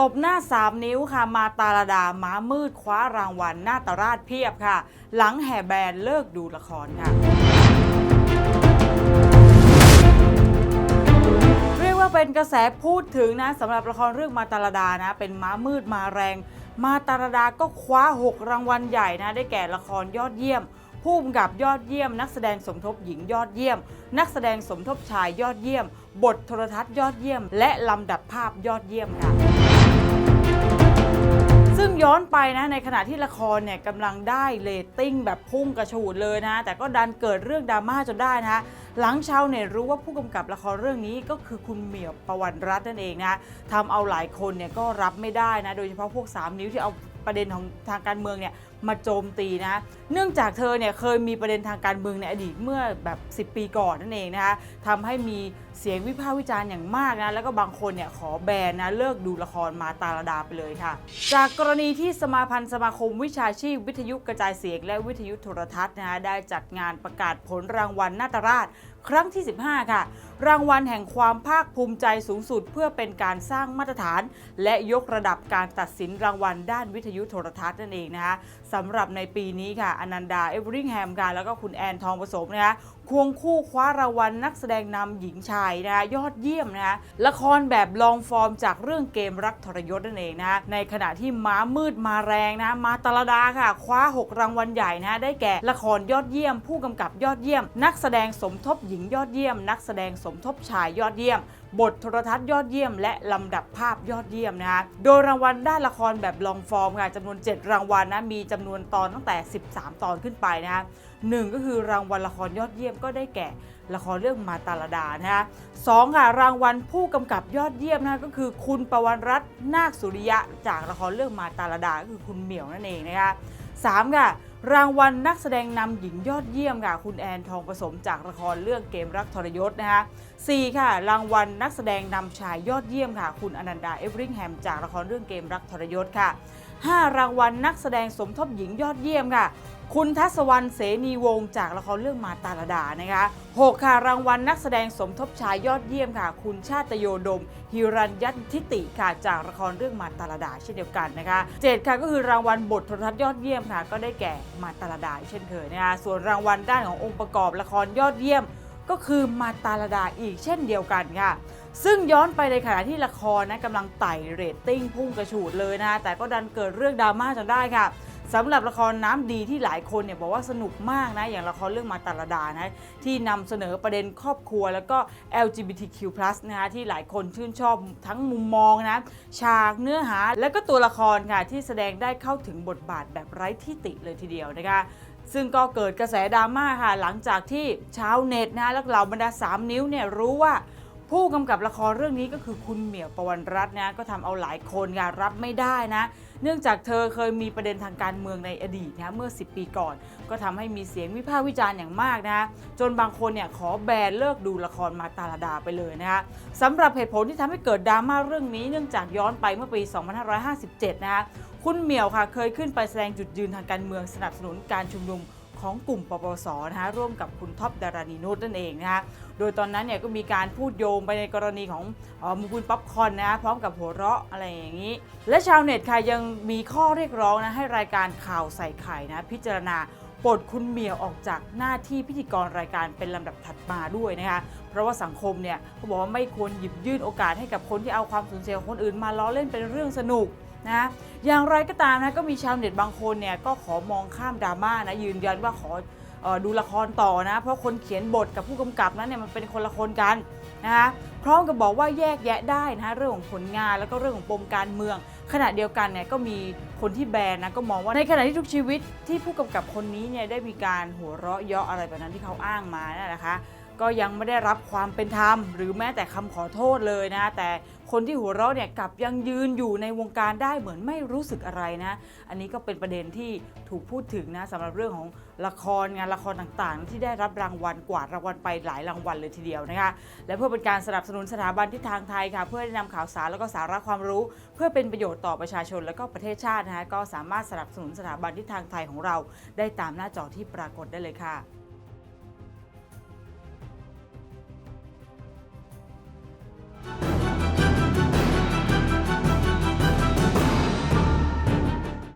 ตบหน้าสามนิ้วค่ะ มาตาลดาม้ามืดคว้ารางวัลหน้าตาราชเพียบค่ะ หลังแห่แบนเลิกดูละครค่ะเรียกว่าเป็นกระแสพูดถึงนะสำหรับละครเรื่องมาตาลดานะ เป็นม้ามืดมาแรง มาตาลดาก็คว้า 6 รางวัลใหญ่นะ ได้แก่ละครยอดเยี่ยม ผู้กำกับยอดเยี่ยม นักแสดงสมทบหญิงยอดเยี่ยม นักแสดงสมทบชายยอดเยี่ยม บทโทรทัศน์ยอดเยี่ยม และลำดับภาพยอดเยี่ยมค่ะ ซึ่งย้อนไปนะในขณะที่ละครเนี่ยกำลังได้เรตติ้งแบบพุ่งกระฉูดเลยนะแต่ก็ดันเกิดเรื่องดราม่าจนได้นะหลังชาวเน็ตรู้ว่าผู้กำกับละครเรื่องนี้ก็คือคุณเหมียวประวันรัตน์นั่นเองนะทำเอาหลายคนเนี่ยก็รับไม่ได้นะโดยเฉพาะพวก 3 นิ้วที่เอาประเด็นของทางการเมืองเนี่ย มาโจมตีนะ เนื่องจากเธอเนี่ยเคยมีประเด็นทางการเมืองในอดีตเมื่อแบบ 10 ปีก่อนนั่นเองนะคะทำให้มีเสียงวิพากษ์วิจารณ์อย่างมากนะ แล้วก็บางคนเนี่ยขอแบนนะเลิกดูละครมาตาลดาไปเลยค่ะ จากกรณีที่สมาพันธ์สมาคมวิชาชีพ วิทยุกระจายเสียงและวิทยุโทรทัศน์นะคะได้จัดงานประกาศผลรางวัลนาตราชครั้งที่ 15 ค่ะ รางวัลแห่งความภาคภูมิใจสูงสุด เพื่อเป็นการสร้างมาตรฐาน และยกระดับการตัดสินรางวัลด้านวิทยุโทรทัศน์นั่นเองนะคะสำหรับในปีนี้ค่ะอนันดาเอเวอริงแฮมค่ะแล้วก็คุณแอนทองผสมนะคะ ควงคู่คว้ารางวัลนักแสดงนำหญิงชายนะคะยอดเยี่ยมนะคะละครแบบลองฟอร์มจากเรื่องเกมรักทรยศนั่นเองนะในขณะที่ม้ามืดมาแรงนะมาตาลดาค่ะ คว้า 6 รางวัลใหญ่นะได้แก่ละครยอดเยี่ยม ผู้กำกับยอดเยี่ยม นักแสดงสมทบหญิงยอดเยี่ยม นักแสดงสมทบชายยอดเยี่ยม บทโทรทัศน์ยอดเยี่ยม และลำดับภาพยอดเยี่ยมนะคะโดยรางวัลด้านละครแบบลองฟอร์มค่ะจำนวน 7 รางวัลนะมีจำนวนตอนตั้งแต่ 13 ตอนขึ้นไปนะคะ หนึ่งก็คือรางวัลละครยอดเยี่ยมก็ได้แก่ละครเรื่องมาตาลดานะคะสองค่ะรางวัลผู้กำกับยอดเยี่ยมนะก็คือคุณประวันรัตน์นาคสุริยะ จากละครเรื่องมาตาลดาก็คือคุณเหมียวนั่นเองนะคะสามค่ะ รางวัลนักแสดงนำหญิงยอดเยี่ยมค่ะ คุณแอนทองผสมจากละครเรื่องเกมรักทรยศนะคะสี่ค่ะ รางวัลนักแสดงนำชายยอดเยี่ยมค่ะ คุณอนันดาเอเวอริงแฮมจากละครเรื่องเกมรักทรยศค่ะ5รางวัลนักแสดงสมทบหญิงยอดเยี่ยมค่ะ คุณทัศวรรณเสนีวงศ์จากละครเรื่องมาตาลดานะคะ6ค่ะรางวัลนักแสดงสมทบชายยอดเยี่ยมค่ะ คุณชาตโยดม ฮิรัญยัตทิติค่ะจากละครเรื่องมาตาลดาเช่นเดียวกันนะคะ7ค่ะก็คือรางวัลบทโทรทัศน์ยอดเยี่ยมค่ะก็ได้แก่ มาตาลดาเช่นเคยนะคะส่วนรางวัลด้านขององค์ประกอบละครยอดเยี่ยม ก็คือมาตาลดาอีกเช่นเดียวกันค่ะ ซึ่งย้อนไปในขณะที่ละครนะกำลังไต่เรตติ้งพุ่งกระฉูดเลยนะแต่ก็ดันเกิดเรื่องดราม่าจนได้ค่ะ สำหรับละครน้ำดีที่หลายคนเนี่ยบอกว่าสนุกมากนะ อย่างละครเรื่องมาตาลดานะที่นำเสนอประเด็นครอบครัว แล้วก็ LGBTQ+ นะคะที่หลายคนชื่นชอบทั้งมุมมองนะฉากเนื้อหา และก็ตัวละครค่ะที่แสดงได้เข้าถึงบทบาทแบบไร้ที่ติเลยทีเดียวนะคะซึ่งก็เกิดกระแสดราม่าค่ะหลังจากที่ชาวเน็ตนะและเหล่าบรรดา 3 นิ้วเนี่ยรู้ว่า ผู้กำกับละครเรื่องนี้ก็คือคุณเหมียวประวันรัตน์นะก็ทำเอาหลายคนค่ะรับไม่ได้นะ เนื่องจากเธอเคยมีประเด็นทางการเมืองในอดีตนะเมื่อ 10 ปีก่อน ก็ทำให้มีเสียงวิพากษ์วิจารณ์อย่างมากนะจนบางคนเนี่ยขอแบนเลิกดูละครมาตาลดาไปเลยนะคะสำหรับเหตุผลที่ทำให้เกิดดราม่าเรื่องนี้ เนื่องจากย้อนไปเมื่อปี 2557 นะคะคุณเหมียวค่ะเคยขึ้นไปแสดงจุดยืนทางการเมืองสนับสนุนการชุมนุม ของกลุ่มปปสนะคะร่วมกับคุณท็อปดารานีนุชนั่นเองนะคะโดยตอนนั้นเนี่ยก็มีการพูดโยงไปในกรณีของออมุกุลป๊อปคอนนะพร้อมกับหัวเราะอะไรอย่างนี้ และชาวเน็ตค่ะยังมีข้อเรียกร้องนะให้รายการข่าวใส่ไข่นะพิจารณาปลดคุณเมียวออกจากหน้าที่พิธีกรรายการเป็นลำดับถัดมาด้วยนะคะเพราะว่าสังคมเนี่ยเขาบอกว่าไม่ควรหยิบยื่นโอกาสให้กับคนที่เอาความสูญเสียของคนอื่นมาล้อเล่นเป็นเรื่องสนุก นะอย่างไรก็ตามนะก็มีชาวเน็ตบางคนเนี่ยก็ขอมองข้ามดราม่านะยืนยันว่าขออดูละครต่อนะ เพราะคนเขียนบทกับผู้กำกับนั้นเนี่ยมันเป็นคนละคนกันนะคะพร้อมกับบอกว่าแยกแยะได้นะเรื่องของผลงานแล้วก็เรื่องของปมการเมือง ขณะเดียวกันเนี่ยก็มีคนที่แบนนะก็มองว่าในขณะที่ทุกชีวิตที่ผู้กำกับคนนี้เนี่ยได้มีการหัวเราะเยาะอะไรแบบนั้นที่เขาอ้างมานะคะ ก็ยังไม่ได้รับความเป็นธรรม หรือแม้แต่คำขอโทษเลยนะ แต่คนที่หัวเราะเนี่ยกลับยังยืนอยู่ในวงการได้เหมือนไม่รู้สึกอะไรนะ อันนี้ก็เป็นประเด็นที่ถูกพูดถึงนะสำหรับเรื่องของละครงานละครต่างๆ ที่ได้รับรางวัลกวาดรางวัลไปหลายรางวัลเลยทีเดียวนะคะ และเพื่อเป็นการสนับสนุนสถาบันทิศทางไทยค่ะ เพื่อได้นำข่าวสารแล้วก็สาระความรู้ เพื่อเป็นประโยชน์ต่อประชาชนและก็ประเทศชาตินะคะก็สามารถสนับสนุนสถาบันทิศทางไทยของเรา ได้ตามหน้าจอที่ปรากฏได้เลยค่ะ